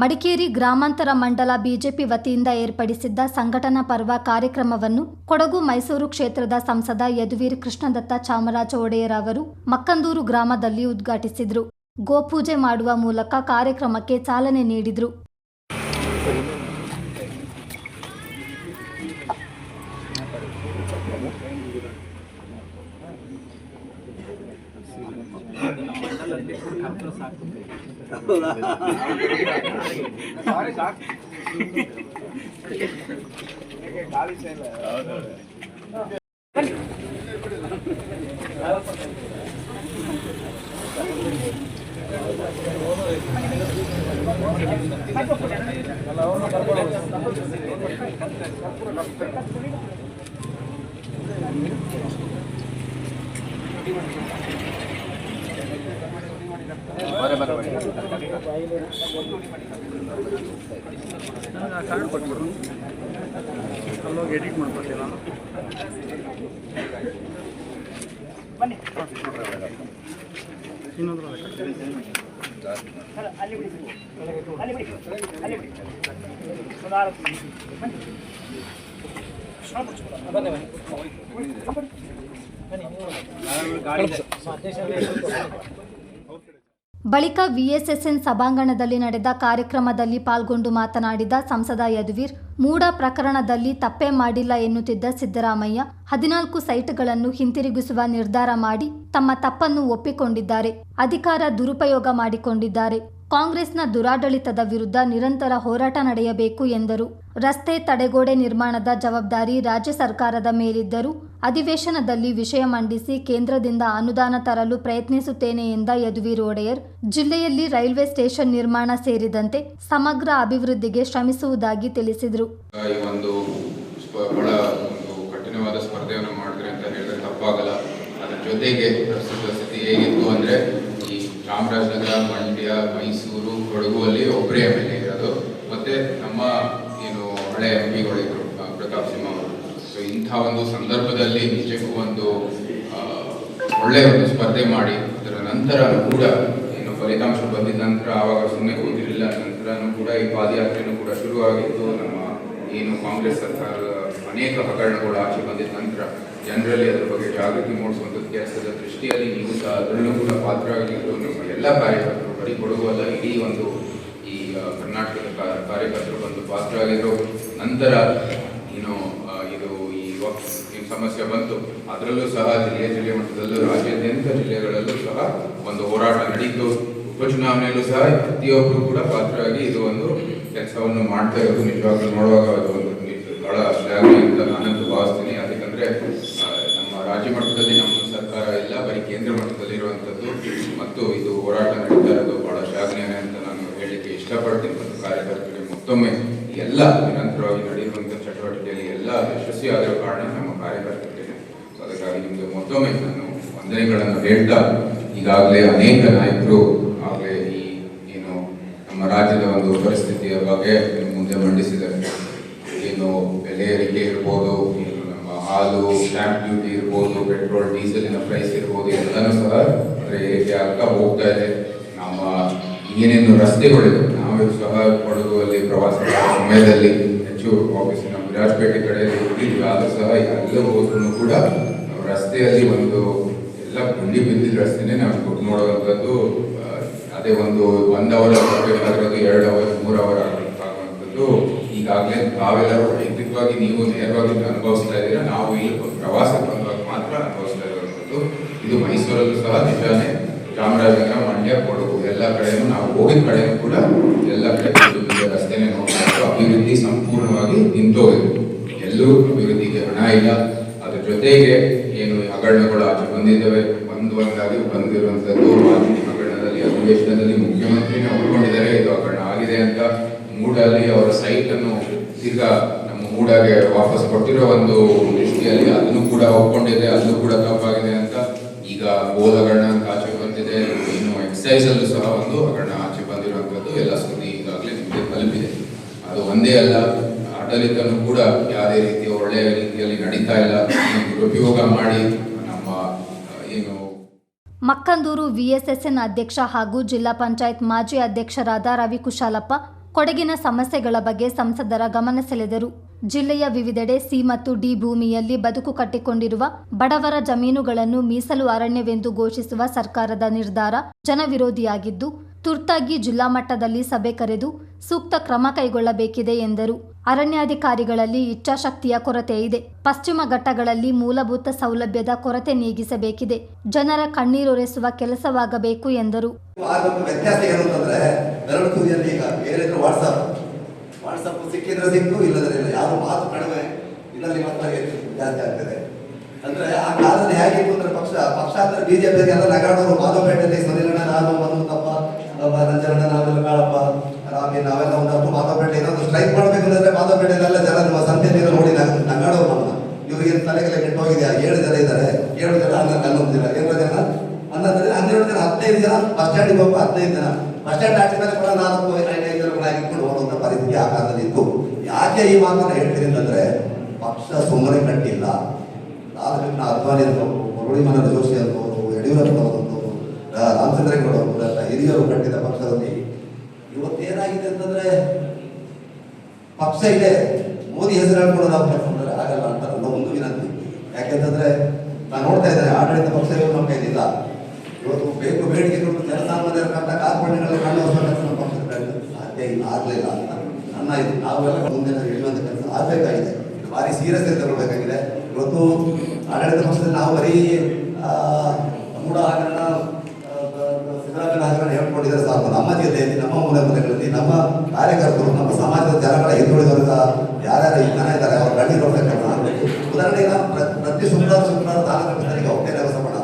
ಮಡಿಕೇರಿ ಗ್ರಾಮಾಂತರ ಮಂಡಲ ಬಿಜೆಪಿ ವತಿಯಿಂದ ಏರ್ಪಡಿಸಿದ್ದ ಸಂಘಟನಾ ಪರ್ವ ಕಾರ್ಯಕ್ರಮವನ್ನು ಕೊಡಗು ಮೈಸೂರು ಕ್ಷೇತ್ರದ ಸಂಸದ ಯದುವೀರ್ ಕೃಷ್ಣದತ್ತ ಚಾಮರಾಜ ಒಡೆಯರ್ ಅವರು ಮಕ್ಕಂದೂರು ಗ್ರಾಮದಲ್ಲಿ ಉದ್ಘಾಟಿಸಿದರು. ಗೋಪೂಜೆ ಮಾಡುವ ಮೂಲಕ ಕಾರ್ಯಕ್ರಮಕ್ಕೆ ಚಾಲನೆ ನೀಡಿದರು. ఉందండి ఇప్పుడు ಬಳಿಕ ವಿಎಸ್ಎಸ್ಎನ್ ಸಭಾಂಗಣದಲ್ಲಿ ನಡೆದ ಕಾರ್ಯಕ್ರಮದಲ್ಲಿ ಪಾಲ್ಗೊಂಡು ಮಾತನಾಡಿದ ಸಂಸದ ಯದುವೀರ್ ಮೂಡ ಪ್ರಕರಣದಲ್ಲಿ ತಪ್ಪೇ ಮಾಡಿಲ್ಲ ಎನ್ನುತ್ತಿದ್ದ ಸಿದ್ದರಾಮಯ್ಯ ಹದಿನಾಲ್ಕು ಸೈಟ್ಗಳನ್ನು ಹಿಂತಿರುಗಿಸುವ ನಿರ್ಧಾರ ಮಾಡಿ ತಮ್ಮ ತಪ್ಪನ್ನು ಒಪ್ಪಿಕೊಂಡಿದ್ದಾರೆ, ಅಧಿಕಾರ ದುರುಪಯೋಗ ಮಾಡಿಕೊಂಡಿದ್ದಾರೆ. ಕಾಂಗ್ರೆಸ್ನ ದುರಾಡಳಿತದ ವಿರುದ್ಧ ನಿರಂತರ ಹೋರಾಟ ನಡೆಯಬೇಕು ಎಂದರು. ರಸ್ತೆ ತಡೆಗೋಡೆ ನಿರ್ಮಾಣದ ಜವಾಬ್ದಾರಿ ರಾಜ್ಯ ಸರ್ಕಾರದ ಮೇಲಿದ್ದರೂ ಅಧಿವೇಶನದಲ್ಲಿ ವಿಷಯ ಮಂಡಿಸಿ ಕೇಂದ್ರದಿಂದ ಅನುದಾನ ತರಲು ಪ್ರಯತ್ನಿಸುತ್ತೇನೆ ಎಂದ ಯದುವೀರ್ ಒಡೆಯರ್, ಜಿಲ್ಲೆಯಲ್ಲಿ ರೈಲ್ವೆ ಸ್ಟೇಷನ್ ನಿರ್ಮಾಣ ಸೇರಿದಂತೆ ಸಮಗ್ರ ಅಭಿವೃದ್ಧಿಗೆ ಶ್ರಮಿಸುವುದಾಗಿ ತಿಳಿಸಿದರು. ಜೊತೆಗೆ ಪ್ರಸ್ತುತ ಸ್ಥಿತಿ ಹೇಗಿತ್ತು ಅಂದರೆ ಈ ಚಾಮರಾಜನಗರ, ಮಂಡ್ಯ, ಮೈಸೂರು ಅಲ್ಲಿ ಒಬ್ಬರೇ ಎಂ ಎಲ್ ಎ ಇರೋದು ಮತ್ತೆ ನಮ್ಮ, ಏನು, ಹಳೆ ಎಂ ಪಿಗಳಿದ್ರು ಪ್ರತಾಪ್ ಸಿಂಹ ಅವರು. ಸೊ ಇಂಥ ಒಂದು ಸಂದರ್ಭದಲ್ಲಿ ನಿಜಕ್ಕೂ ಒಂದು ಒಳ್ಳೆಯ ಒಂದು ಸ್ಪರ್ಧೆ ಮಾಡಿ, ಅದರ ನಂತರ ಕೂಡ, ಏನು, ಫಲಿತಾಂಶ ಬಂದಿದ ನಂತರ ಆವಾಗ ಸುಮ್ಮನೆ ಕೂತಿರಲಿಲ್ಲ. ನಂತರನೂ ಕೂಡ ಈ ಪಾದಯಾತ್ರೆನೂ ಕೂಡ ಶುರುವಾಗಿದ್ದು ನಮ್ಮ, ಏನು, ಕಾಂಗ್ರೆಸ್ ಸರ್ಕಾರದ ಅನೇಕ ಹಗರಣಗಳು ಆಚೆ ಬಂದಿದ ನಂತರ ಜನರಲ್ಲಿ ಅದರ ಬಗ್ಗೆ ಜಾಗೃತಿ ಮೂಡಿಸುವಂಥ ಕೆಲಸದ ದೃಷ್ಟಿಯಲ್ಲಿ ನೀವು ಸಹ ಅದರಲ್ಲೂ ಕೂಡ ಪಾತ್ರ ನಮ್ಮ ಎಲ್ಲ ಕಾರ್ಯಕರ್ತರು, ಬರೀ ಕೊಡುವಲ್ಲ ಇಡೀ ಒಂದು ಕರ್ನಾಟಕದ ಕಾರ್ಯಕರ್ತರು ಬಂದು ಪಾತ್ರರಾಗಿದ್ದರು ನಂತರ ಏನು ಇದು ಈ ಸಮಸ್ಯೆ ಬಂತು. ಅದರಲ್ಲೂ ಸಹ ಜಿಲ್ಲೆ ಜಿಲ್ಲೆ ಮಟ್ಟದಲ್ಲೂ, ರಾಜ್ಯಾದ್ಯಂತ ಜಿಲ್ಲೆಗಳಲ್ಲೂ ಸಹ ಒಂದು ಹೋರಾಟ ನಡೀತು. ಉಪಚುನಾವಣೆಯಲ್ಲೂ ಸಹ ಪ್ರತಿಯೊಬ್ಬರು ಕೂಡ ಪಾತ್ರರಾಗಿ ಇದು ಒಂದು ಕೆಲಸವನ್ನು ಮಾಡ್ತಾ ಇರೋದು ನಿಜವಾಗ್ಲೂ ನೋಡುವಾಗ ಅದು ನಿಜ- ಬಹಳ ಶ್ಲಾಘನೆ ಅಂತ ನಾನಂತೂ ಭಾವಿಸ್ತೀನಿ ಯಾಕಂದ್ರೆ ಆ, ನಮ್ಮ ರಾಜ್ಯ ಮಟ್ಟದಲ್ಲಿ ನಮ್ಮ ಸರ್ಕಾರ ಇಲ್ಲ ಬರೀ ಕೇಂದ್ರ ಮಟ್ಟದಲ್ಲಿ ಇರುವಂಥದ್ದು ಮತ್ತು ಇದು ಹೋರಾಟ ನಡೀತಾ ಇರೋದು ಬಹಳ ಶ್ಲಾಘನೀಯ ಅಂತ ನಾನು ಹೇಳಲಿಕ್ಕೆ ಇಷ್ಟಪಡ್ತೀನಿ ಮತ್ತು ಕಾರ್ಯಕರ್ತರಿಗೆ ಮತ್ತೊಮ್ಮೆ ಎಲ್ಲ ನಿರಂತರವಾಗಿ ನಡೆಯುವಂಥ ಚಟುವಟಿಕೆಯಲ್ಲಿ ಎಲ್ಲ ಯಶಸ್ವಿ ಆಗಿರೋ ಕಾರಣ ನಮ್ಮ ಕಾರ್ಯಕರ್ತರಿಗೆ. ಅದಕ್ಕಾಗಿ ನಿಮಗೆ ಮತ್ತೊಮ್ಮೆ ನಾನು ವಂದನೆಗಳನ್ನು ಹೇಳ್ತಾ, ಈಗಾಗಲೇ ಅನೇಕ ನಾಯಕರು, ಆಗಲೇ ಈ, ಏನು, ನಮ್ಮ ರಾಜ್ಯದ ಒಂದು ಪರಿಸ್ಥಿತಿಯ ಬಗ್ಗೆ ಮುಂದೆ ಮಂಡಿಸಿದ್ದಾರೆ. ಏನು ಬೆಲೆ ಏರಿಕೆ ಇರ್ಬೋದು ನಮ್ಮ ಹಾಲು ಸ್ಟ್ಯಾಂಪ್ ಡ್ಯೂಟಿ ಇರ್ಬೋದು ಪೆಟ್ರೋಲ್ ಡೀಸೆಲಿನ ಪ್ರೈಸ್ ಇರ್ಬೋದು, ಎಲ್ಲನೂ ಸಹ ಏರಿಕೆ ಆಗ್ತಾ ಹೋಗ್ತಾ ಇದೆ. ನಮ್ಮ ಏನೇನು ರಸ್ತೆಗಳಿವೆ ಕೊಡಗುವಲ್ಲಿ ಪ್ರವಾಸ ಸಮಯದಲ್ಲಿ ಹೆಚ್ಚು ಆಫೀಸ್ ನಮ್ಮ ವಿರಾಜಪೇಟೆ ಕಡೆಯಲ್ಲಿ ಹೋಗಿದ್ವಿ. ಆದರೂ ಸಹ ಎಲ್ಲ ಹೋದ್ರೂ ಕೂಡ ರಸ್ತೆಯಲ್ಲಿ ಒಂದು ಎಲ್ಲ ಗುಂಡಿ ಬಿದ್ದಿದ್ದ ರಸ್ತೆನೇ ನಾವು ಕೊಟ್ಟು ನೋಡುವಂಥದ್ದು. ಅದೇ ಒಂದು ಒಂದು ಅವರ್ ಆಗಬೇಕಾಗಿರೋದು ಎರಡು ಅವರ್ ಮೂರು ಅವರ್ ಆಗಬೇಕಾಗುವಂಥದ್ದು ಈಗಾಗಲೇ ತಾವೆಲ್ಲರೂ ವೈಯಕ್ತಿಕವಾಗಿ ನೀವು ನೇರವಾಗಿ ಅನುಭವಿಸ್ತಾ ಇದ್ದೀರಾ? ನಾವು ಇಲ್ಲಿ ಪ್ರವಾಸ ಬಂದಾಗ ಮಾತ್ರ ಅನುಭವಿಸ್ತಾ ಇರುವಂಥದ್ದು. ಇದು ಮೈಸೂರಲ್ಲೂ ಸಹ ನಿಜಾನೇ ಚಾಮರಾಜನಗರ, ಮಂಡ್ಯ, ಕೊಡಗು ಎಲ್ಲ ಕಡೆಯೂ ನಾವು ಹೋಗಿದ ಕಡೆಯೂ ಕಡೆ ಬಿದ್ದು ಬಿದ್ದ ರಸ್ತೆನೇ ನೋಡ್ತಾ ಇದ್ದು ಅಭಿವೃದ್ಧಿ ಸಂಪೂರ್ಣವಾಗಿ ನಿಂತೋಗಿದೆ ಎಲ್ಲೂ ಅಭಿವೃದ್ಧಿಗೆ ಹಣ ಇಲ್ಲ. ಅದ್ರ ಜೊತೆಗೆ ಏನು ಹಗರಣಗಳು ಆಚೆ ಬಂದಿದ್ದಾವೆ. ಒಂದು ಒಂದಾಗಿ ಬಂದಿರುವಂತದ್ದು ಹಗರಣದಲ್ಲಿ, ಅಧಿವೇಶನದಲ್ಲಿ ಮುಖ್ಯಮಂತ್ರಿನೇ ಒಪ್ಕೊಂಡಿದ್ದಾರೆ. ಇದು ಹಗರಣ ಆಗಿದೆ ಅಂತ ಮೂಡಲ್ಲಿ ಅವರ ಸೈಟ್ ಅನ್ನು ತಿರ್ಗಾ ನಮ್ಮ ಮೂಡಾಗೆ ವಾಪಸ್ ಕೊಟ್ಟಿರೋ ಒಂದು ದೃಷ್ಟಿಯಲ್ಲಿ ಅದನ್ನು ಕೂಡ ಒಪ್ಕೊಂಡಿದೆ. ಅದನ್ನು ಕೂಡ ತಪ್ಪಾಗಿದೆ ಅಂತ ಈಗ ಗೋಲ್ ಹಗರಣ ಅಂತ ಆಚೆ ಬಂದಿದೆ. ಇನ್ನು ಎಕ್ಸೈಸ್ ಅಲ್ಲೂ ಸಹ ಒಂದು ಹಗರಣ ಆಚೆ ಬಂದಿರುವಂತದ್ದು ಎಲ್ಲ ಸುದ್ದಿ ಈಗಾಗಲೇ ನಿಮಗೆ ತಲುಪಿದೆ. ಅದು ಒಂದೇ ಅಲ್ಲ, ಆಡಳಿತನೂ ಕೂಡ ಯಾವುದೇ ರೀತಿಯ ಒಳ್ಳೆಯ ರೀತಿಯಲ್ಲಿ ನಡೀತಾ ಇಲ್ಲ ದುರುಪಯೋಗ ಮಾಡಿ, ನಮ್ಮ ಏನು ಮಕ್ಕಂದೂರು ವಿಎಸ್ಎಸ್ಎನ್ ಅಧ್ಯಕ್ಷ ಹಾಗೂ ಜಿಲ್ಲಾ ಪಂಚಾಯತ್ ಮಾಜಿ ಅಧ್ಯಕ್ಷರಾದ ರವಿ ಕುಶಾಲಪ್ಪ ಕೊಡಗಿನ ಸಮಸ್ಯೆಗಳ ಬಗ್ಗೆ ಸಂಸದರ ಗಮನ ಸೆಳೆದರು. ಜಿಲ್ಲೆಯ ವಿವಿಧೆಡೆ ಸಿ ಮತ್ತು ಡಿ ಭೂಮಿಯಲ್ಲಿ ಬದುಕು ಕಟ್ಟಿಕೊಂಡಿರುವ ಬಡವರ ಜಮೀನುಗಳನ್ನು ಮೀಸಲು ಅರಣ್ಯವೆಂದು ಘೋಷಿಸುವ ಸರ್ಕಾರದ ನಿರ್ಧಾರ ಜನವಿರೋಧಿಯಾಗಿದ್ದು ತುರ್ತಾಗಿ ಜಿಲ್ಲಾ ಮಟ್ಟದಲ್ಲಿ ಸಭೆ ಕರೆದು ಸೂಕ್ತ ಕ್ರಮ ಕೈಗೊಳ್ಳಬೇಕಿದೆ ಎಂದರು. ಅರಣ್ಯಾಧಿಕಾರಿಗಳಲ್ಲಿ ಇಚ್ಛಾಶಕ್ತಿಯ ಕೊರತೆ ಇದೆ. ಪಶ್ಚಿಮ ಘಟ್ಟಗಳಲ್ಲಿ ಮೂಲಭೂತ ಸೌಲಭ್ಯದ ಕೊರತೆ ನೀಗಿಸಬೇಕಿದೆ. ಜನರ ಕಣ್ಣೀರೊರೆಸುವ ಕೆಲಸವಾಗಬೇಕು ಎಂದರು. ಅಂದ್ರೆ ಆ ಕಾಲದಲ್ಲಿ ಹೇಗಿತ್ತು ಅಂದ್ರೆ ಪಕ್ಷ ಬಿಜೆಪಿ ಎಲ್ಲ ನಗಾಡೋರು ಮಾಧವಪೇಟೆಯಲ್ಲಿ ನಾನು ಮಧುತಪ್ಪ ನಂಜರಣ್ಣ ನಾವೆಲ್ಲ ಬೇಡಪ್ಪ ರಾಮಿ ನಾವೆಲ್ಲ ಒಂದು ಹತ್ತು ಮಾತಾಡ್ಬೇಡಿ ಏನಾದ್ರು ಸ್ಟ್ರೈಕ್ ಮಾಡ್ಬೇಕಂದ್ರೆ ಜನ ನಮ್ಮ ಸಂತೆಯಲ್ಲಿ ನೋಡಿ ನಗ್- ನಗಾಡೋರು ನಮ್ಮನ್ನ ತಲೆಗೆಲ್ಲ ಕೆಟ್ಟೋಗಿದೆಯಾ ಏಳು ಜನ ಇದ್ದಾರೆ. ಏಳು ಜನ ಹನ್ನೊಂದು ಹನ್ನೊಂದು ಜನ ಏಳು ಜನ? ಹನ್ನೊಂದು ಹನ್ನೆರಡು ಜನ, ಹದಿನೈದು ಜನ ಬಸ್ ಸ್ಟ್ಯಾಂಡಿಗೆ ಹದಿನೈದು ಜನ. ಬಸ್ ಸ್ಟ್ಯಾಂಡ್ ಮೇಲೆ ಕೂಡ ನಾಲ್ಕು ಐದೈದು ಜನಗಳಾಗಿಕೊಂಡು ಹೋಗುವಂಥ ಪರಿಸ್ಥಿತಿ ಆ ಯಾಕೆ ಈ ಮಾತನ್ನ ಹೇಳ್ತೀನಿ ಅಂತಂದ್ರೆ, ಪಕ್ಷ ಸುಮ್ಮನೆ ಕಟ್ಟಿಲ್ಲ. ಅದ್ವಾನಿ ಅಂತವರು ಮುರಳಿ ಮನೋಹರ ಜೋಶಿ ಅಂತವರು ಯಡಿಯೂರಪ್ಪ ಅವರಂತವರು ರಾಮಚಂದ್ರೇಗೌಡ ಅವರು ಹಿರಿಯರು ಕಟ್ಟಿದ ಪಕ್ಷದಲ್ಲಿ. ಇವತ್ತೇನಾಗಿದೆ ಅಂತಂದ್ರೆ, ಪಕ್ಷ ಇದೆ. ಮೋದಿ ಹೆಸರು ಹೇಳ್ಕೊಂಡು ನಾವು ಕೆಲಸ ಆಗಲ್ಲ ಅಂತ ನನ್ನ ಒಂದು ವಿನಂತಿ. ಯಾಕೆಂತಂದ್ರೆ, ನಾನು ನೋಡ್ತಾ ಇದ್ದೇನೆ, ಆಡಳಿತ ಪಕ್ಷ ಇವರು ನಮ್ಮ ಕೈಲಿಲ್ಲ. ಇವತ್ತು ಬೇಕು ಬೇಡಿಕೆಗಳು ಜನಸಾಮಾನ್ಯರ ಕಂಡ ಕಂಡು ಕೆಲಸ ನಮ್ಮ ಪಕ್ಷದ ಸಾಧ್ಯ ಇಲ್ಲ, ಆಗಲಿಲ್ಲ ಅಂತ. ನನ್ನ ಇದು, ನಾವೆಲ್ಲ ಮುಂದೆ ಹೇಳುವಂತ ಕೆಲಸ ಆಗಬೇಕಾಗಿದೆ. ಭಾರಿ ಸೀರಿಯಸ್ ತಗೊಳ್ಬೇಕಾಗಿದೆ ಇವತ್ತು ಆಡಳಿತ ಪಕ್ಷದಲ್ಲಿ ನಾವು ಬರೀ ಮೂಡ ಹಗರಣ ಆ, ಹಗರಣ ಹೇಳ್ಕೊಂಡಿದ್ದಾರೆ ಸಾಕು ನಮ್ಮ ಜಿಲ್ಲೆಯಲ್ಲಿ ನಮ್ಮ ಮೂಲೆ ಮೂಲೆಗಳಲ್ಲಿ ನಮ್ಮ ಕಾರ್ಯಕರ್ತರು ನಮ್ಮ ಸಮಾಜದ ಜನಗಳ ಹಿಂದುಳಿದವರ ಯಾರ್ಯಾರು ಜನ ಇದ್ದಾರೆ ಅವ್ರ ಕೆಲಸ ಆಗಬೇಕು ಉದಾಹರಣೆಗೆ ಪ್ರತಿ ಶುಕ್ರವಾರ ಶುಕ್ರವಾರ ತಾಲೂಕು ಒಕ್ಕೇ ಬಸವಣ್ಣ.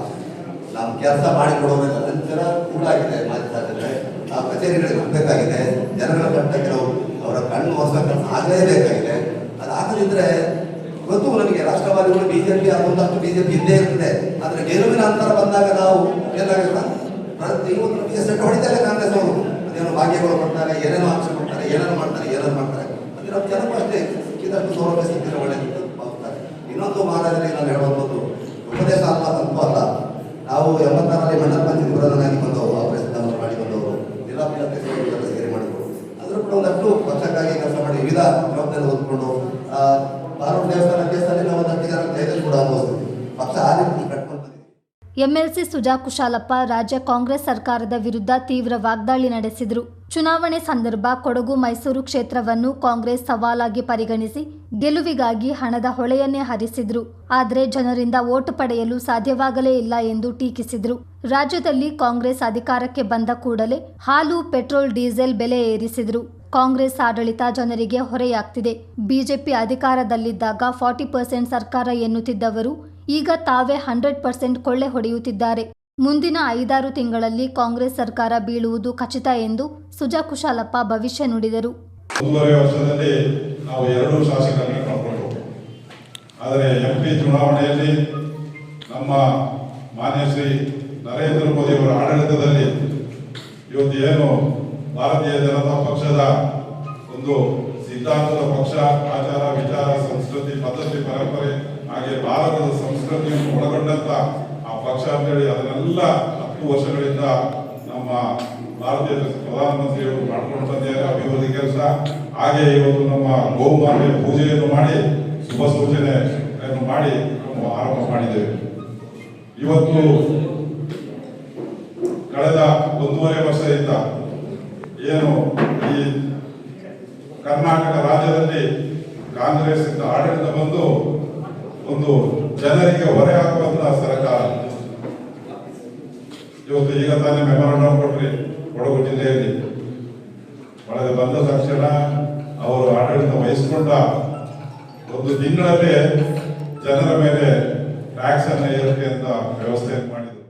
ನಾವು ಕೆಲಸ ಮಾಡಿಕೊಡೋದ್ರಿಂದ ನಂತರ ಕೂಡ ಆಗಿದೆ ಸಾಧ್ಯತೆ ನಾವು ಕಚೇರಿಗಳಿಗೆ ಹೋಗ್ಬೇಕಾಗಿದೆ. ಜನಗಳ ಕಟ್ಟ ಕೆಲವು ಅವರ ಕಣ್ಣು ಹೊಸ ಕೆಲಸ ಆಗಲೇಬೇಕಾಗಿದೆ ಅದಾಗದಿದ್ರೆ ಇವತ್ತು ನನಗೆ ರಾಷ್ಟ್ರವಾದಿಗಳು ಬಿಜೆಪಿ ಅದೊಂದಷ್ಟು ಬಿಜೆಪಿ ಇದ್ದೇ ಇರುತ್ತೆ ಆದರೆ ಗೆಲುವಿನ ಅಂತರ ಬಂದಾಗ ನಾವು ಏನಾಗಲ್ಲ? ಪ್ರತಿ ಇವತ್ತು ನಮಗೆ ಸೆಟ್ ಹೊಡಿತಾರೆ ಕಾಂಗ್ರೆಸ್ ಅವರು. ಅದೇನೋ ಭಾಗ್ಯಗಳು ಕೊಡ್ತಾರೆ, ಏನೇನೋ ಆಕ್ಷೆ ಕೊಡ್ತಾರೆ, ಏನೇನೋ ಮಾಡ್ತಾರೆ, ಏನೇನು ಮಾಡ್ತಾರೆ. ಅದೇ ನಮ್ಮ ಜನಕ್ಕೂ ಅಷ್ಟೇ ಸಿಕ್ಕಿದಷ್ಟು ಸೌಲಭ್ಯ ಸಿಕ್ಕಿದ್ರೆ ಒಳ್ಳೆಯದು ಭಾವಿಸ್ತಾರೆ. ಇನ್ನೊಂದು ಮಹಾರಾಜರಿಗೆ ನಾನು ಹೇಳುವಂಥದ್ದು ಉಪದೇಶ ಅಲ್ಲ ತಪ್ಪು ಅಲ್ಲ ನಾವು ಎಂಬತ್ತಾರಲ್ಲಿ ಮಂಡಲ ಪಂಚಾಯತ್ ಪ್ರಧಾನಾಗಿ ಬಂದವರು ಆಪರೇಷನ್ ಮಾಡಿ ಬಂದವರು ಜಿಲ್ಲಾ ಪಂಚಾಯತ್ ಎಲ್ಲ ಸೇರಿ ಮಾಡಿದ್ರು ಅದ್ರ ಕೂಡ ಒಂದಷ್ಟು ಪಕ್ಷಕ್ಕಾಗಿ ಕೆಲಸ ಮಾಡಿ ವಿವಿಧ ಜವಾಬ್ದಾರಿ ಹೊಂದ್ಕೊಂಡು ಬಾರೋಡ್ ದೇವಸ್ಥಾನ ಕೇಸಲ್ಲಿ ನಾವು ಒಂದಷ್ಟು ಜನ ಜೈಲಲ್ಲಿ ಕೂಡ ಅನುಭವಿಸ್ತೀವಿ ಪಕ್ಷ ಆ ರೀತಿ ಕಟ್ಕೊಂಡು ಬಂದಿದೆ ಎಂಎಲ್ಸಿ ಸುಜಾ ಕುಶಾಲಪ್ಪ ರಾಜ್ಯ ಕಾಂಗ್ರೆಸ್ ಸರ್ಕಾರದ ವಿರುದ್ಧ ತೀವ್ರ ವಾಗ್ದಾಳಿ ನಡೆಸಿದರು. ಚುನಾವಣೆ ಸಂದರ್ಭ ಕೊಡಗು ಮೈಸೂರು ಕ್ಷೇತ್ರವನ್ನು ಕಾಂಗ್ರೆಸ್ ಸವಾಲಾಗಿ ಪರಿಗಣಿಸಿ ಗೆಲುವಿಗಾಗಿ ಹಣದ ಹೊಳೆಯನ್ನೇ ಹರಿಸಿದ್ರು. ಆದರೆ ಜನರಿಂದ ಓಟು ಪಡೆಯಲು ಸಾಧ್ಯವಾಗಲೇ ಇಲ್ಲ ಎಂದು ಟೀಕಿಸಿದರು. ರಾಜ್ಯದಲ್ಲಿ ಕಾಂಗ್ರೆಸ್ ಅಧಿಕಾರಕ್ಕೆ ಬಂದ ಕೂಡಲೇ ಹಾಲು, ಪೆಟ್ರೋಲ್, ಡೀಸೆಲ್ ಬೆಲೆ ಏರಿಸಿದ್ರು. ಕಾಂಗ್ರೆಸ್ ಆಡಳಿತ ಜನರಿಗೆ ಹೊರೆಯಾಗ್ತಿದೆ. ಬಿಜೆಪಿ ಅಧಿಕಾರದಲ್ಲಿದ್ದಾಗ ಫಾರ್ಟಿ ಪರ್ಸೆಂಟ್ ಸರ್ಕಾರ ಎನ್ನುತ್ತಿದ್ದವರು ಈಗ ತಾವೇ ಹಂಡ್ರೆಡ್ ಪರ್ಸೆಂಟ್ ಕೊಳ್ಳೆ ಹೊಡೆಯುತ್ತಿದ್ದಾರೆ. ಮುಂದಿನ ಐದಾರು ತಿಂಗಳಲ್ಲಿ ಕಾಂಗ್ರೆಸ್ ಸರ್ಕಾರ ಬೀಳುವುದು ಖಚಿತ ಎಂದು ಸುಜಾ ಕುಶಾಲಪ್ಪ ಭವಿಷ್ಯ ನುಡಿದರು. ಒಂದೂವರೆ ವರ್ಷದಲ್ಲಿ ನಾವು ಎರಡು ಶಾಸಕರನ್ನ ಕಳ್ಕೊಂಡು, ಆದರೆ ಎಂ ಚುನಾವಣೆಯಲ್ಲಿ ನಮ್ಮ ಮಾನ್ಯ ಶ್ರೀ ನರೇಂದ್ರ ಮೋದಿ ಅವರ ಆಡಳಿತದಲ್ಲಿ ಇವತ್ತು ಏನು ಭಾರತೀಯ ಜನತಾ ಪಕ್ಷದ ಒಂದು ಸಿದ್ಧಾಂತದ ಪಕ್ಷ, ಆಚಾರ, ವಿಚಾರ, ಸಂಸ್ಕೃತಿ, ಪದ್ಧತಿ, ಪರಂಪರೆ ಹಾಗೆ ಭಾರತದ ಸಂಸ್ಕೃತಿಯನ್ನು ಒಳಗೊಂಡಂತ ಆ ಪಕ್ಷ ಅಂತೇಳಿ ಅದನ್ನೆಲ್ಲ ಹತ್ತು ವರ್ಷಗಳಿಂದ ನಮ್ಮ ಭಾರತೀಯ ಪ್ರಧಾನಮಂತ್ರಿಯವರು ಮಾಡ್ಕೊಂಡು ಬಂದಿದ್ದಾರೆ, ಅಭಿವೃದ್ಧಿ ಕೆಲಸ. ಹಾಗೆ ಇವತ್ತು ನಮ್ಮ ಗೋಮಾತೆ ಪೂಜೆಯನ್ನು ಮಾಡಿ, ಶುಭ ಸೂಚನೆಯನ್ನು ಮಾಡಿ ನಾವು ಆರಂಭ ಮಾಡಿದ್ದೇವೆ. ಇವತ್ತು ಕಳೆದ ಒಂದೂವರೆ ವರ್ಷದಿಂದ ಏನು ಈ ಕರ್ನಾಟಕ ರಾಜ್ಯದಲ್ಲಿ ಕಾಂಗ್ರೆಸ್ ಆಡಳಿತ ಬಂದು ಒಂದು ಜನರಿಗೆ ಹೊರೆ ಹಾಕುವಂತಹ ಸರ್ಕಾರ. ಇವತ್ತು ಈಗ ತಾನೇ ಮೆಮೊರಾಂಡಮ್ ಕೊಟ್ರಿ ಕೊಡಗು ಜಿಲ್ಲೆಯಲ್ಲಿ. ಒಳಗೆ ಬಂದ ತಕ್ಷಣ ಅವರು ಆಡಳಿತ ವಹಿಸಿಕೊಂಡ ಒಂದು ತಿಂಗಳಲ್ಲೇ ಜನರ ಮೇಲೆ ಟ್ಯಾಕ್ಸ್ ಅನ್ನ ಅಂತ ವ್ಯವಸ್ಥೆ ಮಾಡಿದರು.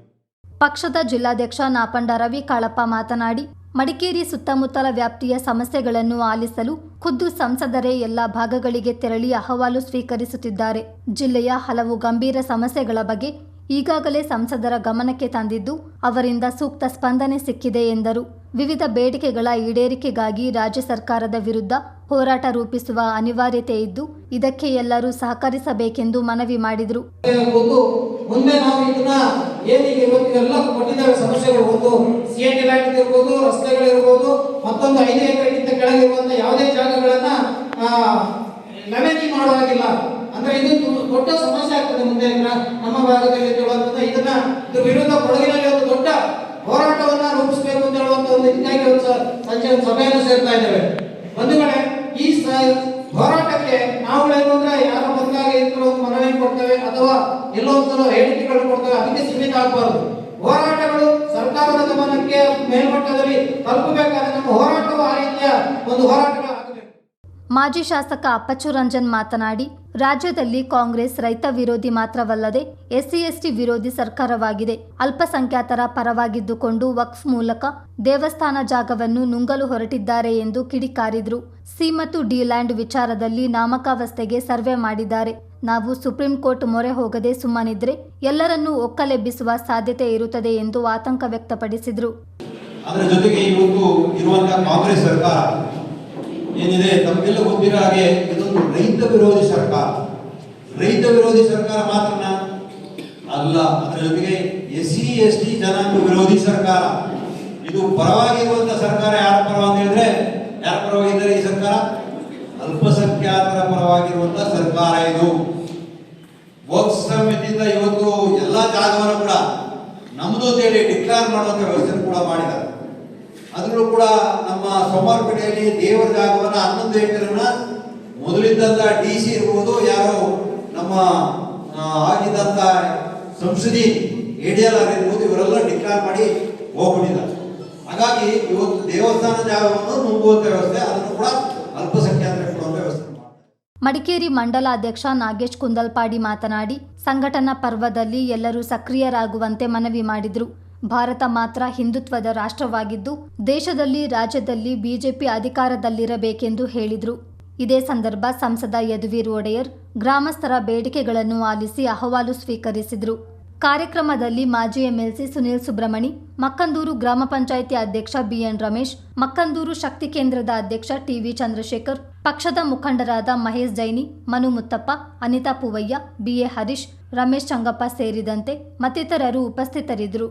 ಪಕ್ಷದ ಜಿಲ್ಲಾಧ್ಯಕ್ಷ ನಾಪಂಡ ರವಿ ಕಾಳಪ್ಪ ಮಾತನಾಡಿ ಮಡಿಕೇರಿ ಸುತ್ತಮುತ್ತಲ ವ್ಯಾಪ್ತಿಯ ಸಮಸ್ಯೆಗಳನ್ನು ಆಲಿಸಲು ಖುದ್ದು ಸಂಸದರೇ ಎಲ್ಲ ಭಾಗಗಳಿಗೆ ತೆರಳಿ ಅಹವಾಲು ಸ್ವೀಕರಿಸುತ್ತಿದ್ದಾರೆ. ಜಿಲ್ಲೆಯ ಹಲವು ಗಂಭೀರ ಸಮಸ್ಯೆಗಳ ಬಗ್ಗೆ ಈಗಾಗಲೇ ಸಂಸದರ ಗಮನಕ್ಕೆ ತಂದಿದ್ದು ಅವರಿಂದ ಸೂಕ್ತ ಸ್ಪಂದನೆ ಸಿಕ್ಕಿದೆ ಎಂದರು. ವಿವಿಧ ಬೇಡಿಕೆಗಳ ಈಡೇರಿಕೆಗಾಗಿ ರಾಜ್ಯ ಸರ್ಕಾರದ ವಿರುದ್ಧ ಹೋರಾಟ ರೂಪಿಸುವ ಅನಿವಾರ್ಯತೆ ಇದ್ದು ಇದಕ್ಕೆ ಎಲ್ಲರೂ ಸಹಕರಿಸಬೇಕೆಂದು ಮನವಿ ಮಾಡಿದರು. ಮುಂದೆ ನಾವು ಇದನ್ನ ಏನಿಗೆ ಇವತ್ತಿಗೆಲ್ಲ ಕೊಟ್ಟಿದ್ದಾವೆ ಸಮಸ್ಯೆಗಳು ಸಿ ಎನ್ ಇಲಾಖೆ ಇರ್ಬೋದು ರಸ್ತೆಗಳಿರ್ಬೋದು ಮತ್ತೊಂದು ಐದು ಎಕರೆಗಿಂತ ಕೆಳಗಿರುವಂತ ಯಾವುದೇ ಜಾಗಗಳನ್ನ ಲೆವೆನಿ ಮಾಡುವಾಗಿಲ್ಲ ಅಂದ್ರೆ ಇದು ದೊಡ್ಡ ಸಮಸ್ಯೆ ನಮ್ಮ ಭಾಗದಲ್ಲಿ ಹೇಳುವಂಥದ್ದು ಇದನ್ನ ಇದ್ರ ವಿರುದ್ಧ ಕೊಡಗಿನಲ್ಲಿ ಒಂದು ದೊಡ್ಡ ಹೋರಾಟವನ್ನ ರೂಪಿಸಬೇಕು ಅಂತ ಹೇಳುವಂತ ಒಂದು ಇದಕ್ಕಾಗಿ ಒಂದು ಸಂಜೆ ಒಂದು ಸಭೆಯನ್ನು ಸೇರ್ತಾ ಇದ್ದೇವೆ. ಬಂಧುಗಳೇ, ಈ ಸ- ಹೋರಾಟಕ್ಕೆ ನಾವುಗಳೇನು ಅಂದ್ರೆ ಯಾರ ಬಂದಾಗ ಇತರ ಒಂದು ಮನವಿ ಕೊಡ್ತೇವೆ ಅಥವಾ ಎಲ್ಲೋ ಒಂದ್ಸಲ ಹೇಳಿಕೆಗಳು ಕೊಡ್ತೇವೆ, ಅದಕ್ಕೆ ಸೀಮಿತ ಆಗಬಾರದು. ಹೋರಾಟಗಳು ಸರ್ಕಾರದ ಗಮನಕ್ಕೆ ಮೇಲ್ಮಟ್ಟದಲ್ಲಿ ತಲುಪಬೇಕಾದ್ರೆ ನಮ್ಮ ಹೋರಾಟವು ಆ ರೀತಿಯ ಒಂದು ಹೋರಾಟಗಳಾಗಬೇಕು ಮಾಜಿ ಶಾಸಕ ಅಪ್ಪಚ್ಚು ರಂಜನ್ ಮಾತನಾಡಿ, ರಾಜ್ಯದಲ್ಲಿ ಕಾಂಗ್ರೆಸ್ ರೈತ ವಿರೋಧಿ ಮಾತ್ರವಲ್ಲದೆ ಎಸ್ಸಿ, ಎಸ್ಟಿ ವಿರೋಧಿ ಸರ್ಕಾರವಾಗಿದೆ. ಅಲ್ಪಸಂಖ್ಯಾತರ ಪರವಾಗಿದ್ದುಕೊಂಡು ವಕ್ಫ್ ಮೂಲಕ ದೇವಸ್ಥಾನ ಜಾಗವನ್ನು ನುಂಗಲು ಹೊರಟಿದ್ದಾರೆ ಎಂದು ಕಿಡಿಕಾರಿದ್ರು. ಸಿ ಮತ್ತು ಡಿ ಲ್ಯಾಂಡ್ ವಿಚಾರದಲ್ಲಿ ನಾಮಕಾವಸ್ಥೆಗೆ ಸರ್ವೆ ಮಾಡಿದ್ದಾರೆ. ನಾವು ಸುಪ್ರೀಂ ಕೋರ್ಟ್ ಮೊರೆ ಹೋಗದೆ ಸುಮ್ಮನಿದ್ರೆ ಎಲ್ಲರನ್ನೂ ಒಕ್ಕಲೆಬ್ಬಿಸುವ ಸಾಧ್ಯತೆ ಇರುತ್ತದೆ ಎಂದು ಆತಂಕ ವ್ಯಕ್ತಪಡಿಸಿದರು. ಏನಿದೆ? ತಮಗೆಲ್ಲ ಗೊತ್ತಿರೋ ಹಾಗೆ ಇದೊಂದು ರೈತ ವಿರೋಧಿ ಸರ್ಕಾರ. ರೈತ ವಿರೋಧಿ ಸರ್ಕಾರ ಮಾತ್ರನಾ? ಅಲ್ಲ, ಅದರ ಜೊತೆಗೆ ಎಸ್ ಸಿ, ಎಸ್ ಟಿ ಜನಾಂಗ ವಿರೋಧಿ ಸರ್ಕಾರ. ಇದು ಪರವಾಗಿರುವಂತ ಸರ್ಕಾರ ಯಾರ ಪರ ಅಂತ ಹೇಳಿದ್ರೆ, ಯಾರ ಪರವಾಗಿದ್ದಾರೆ ಈ ಸರ್ಕಾರ? ಅಲ್ಪಸಂಖ್ಯಾತರ ಪರವಾಗಿರುವಂತ ಸರ್ಕಾರ ಇದು. ಸಮಿತಿಯಿಂದ ಇವತ್ತು ಎಲ್ಲಾ ಜಾಗವನ್ನು ಕೂಡ ನಮ್ದು ಅಂತ ಹೇಳಿ ಡಿಕ್ಲೇರ್ ಮಾಡುವಂತ ವ್ಯವಸ್ಥೆ ಕೂಡ ಮಾಡಿದ್ದಾರೆ. ಅದರಲ್ಲೂ ಕೂಡ ನಮ್ಮ ಸಮರ್ಪಣೆಯಲ್ಲಿ ದೇವರ ಜಾಗವನ್ನ ಹನ್ನೊಂದು ಎಕರೆನ ಮೊದಲಿದ್ದಂತ ಡಿ ಸಿ ಇರ್ಬೋದು, ಯಾರೋ ನಮ್ಮ ಆಗಿದ್ದಂತ ಸಂಸದಿ ಎಡಿಎಲ್ ಆರ್ ಇರ್ಬೋದು, ಇವರೆಲ್ಲ ಡಿಕ್ಲೇರ್ ಮಾಡಿ ಹೋಗ್ಬಿಟ್ಟಿದ್ದಾರೆ. ಹಾಗಾಗಿ ಇವತ್ತು ದೇವಸ್ಥಾನ ಜಾಗವನ್ನು ನುಂಗುವಂತ ವ್ಯವಸ್ಥೆ, ಅದನ್ನು ಕೂಡ ಅಲ್ಪಸಂಖ್ಯಾತರಿಗೆ ಕೊಡುವಂತ ವ್ಯವಸ್ಥೆ ಮಾಡ್ತಾರೆ. ಮಂಡಲ ಅಧ್ಯಕ್ಷ ನಾಗೇಶ್ ಕುಂದಲ್ಪಾಡಿ ಮಾತನಾಡಿ, ಸಂಘಟನಾ ಪರ್ವದಲ್ಲಿ ಎಲ್ಲರೂ ಸಕ್ರಿಯರಾಗುವಂತೆ ಮನವಿ ಮಾಡಿದರು. ಭಾರತ ಮಾತ್ರ ಹಿಂದುತ್ವದ ರಾಷ್ಟ್ರವಾಗಿದ್ದು, ದೇಶದಲ್ಲಿ ರಾಜ್ಯದಲ್ಲಿ ಬಿಜೆಪಿ ಅಧಿಕಾರದಲ್ಲಿರಬೇಕೆಂದು ಹೇಳಿದರು. ಇದೇ ಸಂದರ್ಭ ಸಂಸದ ಯದುವೀರ್ ಒಡೆಯರ್ ಗ್ರಾಮಸ್ಥರ ಬೇಡಿಕೆಗಳನ್ನು ಆಲಿಸಿ ಅಹವಾಲು ಸ್ವೀಕರಿಸಿದರು. ಕಾರ್ಯಕ್ರಮದಲ್ಲಿ ಮಾಜಿ ಎಂಎಲ್ಸಿ ಸುನೀಲ್ ಸುಬ್ರಮಣಿ ಮಕ್ಕಂದೂರು ಗ್ರಾಮ ಪಂಚಾಯಿತಿ ಅಧ್ಯಕ್ಷ ಬಿಎನ್ ರಮೇಶ್, ಮಕ್ಕಂದೂರು ಶಕ್ತಿ ಕೇಂದ್ರದ ಅಧ್ಯಕ್ಷ ಟಿವಿ ಚಂದ್ರಶೇಖರ್, ಪಕ್ಷದ ಮುಖಂಡರಾದ ಮಹೇಶ್ ಜೈನಿ, ಮನು ಮುತ್ತಪ್ಪ, ಅನಿತಾ ಪೂವಯ್ಯ, ಬಿಎ ಹರೀಶ್, ರಮೇಶ್ ಚಂಗಪ್ಪ ಸೇರಿದಂತೆ ಮತ್ತಿತರರು ಉಪಸ್ಥಿತರಿದ್ದರು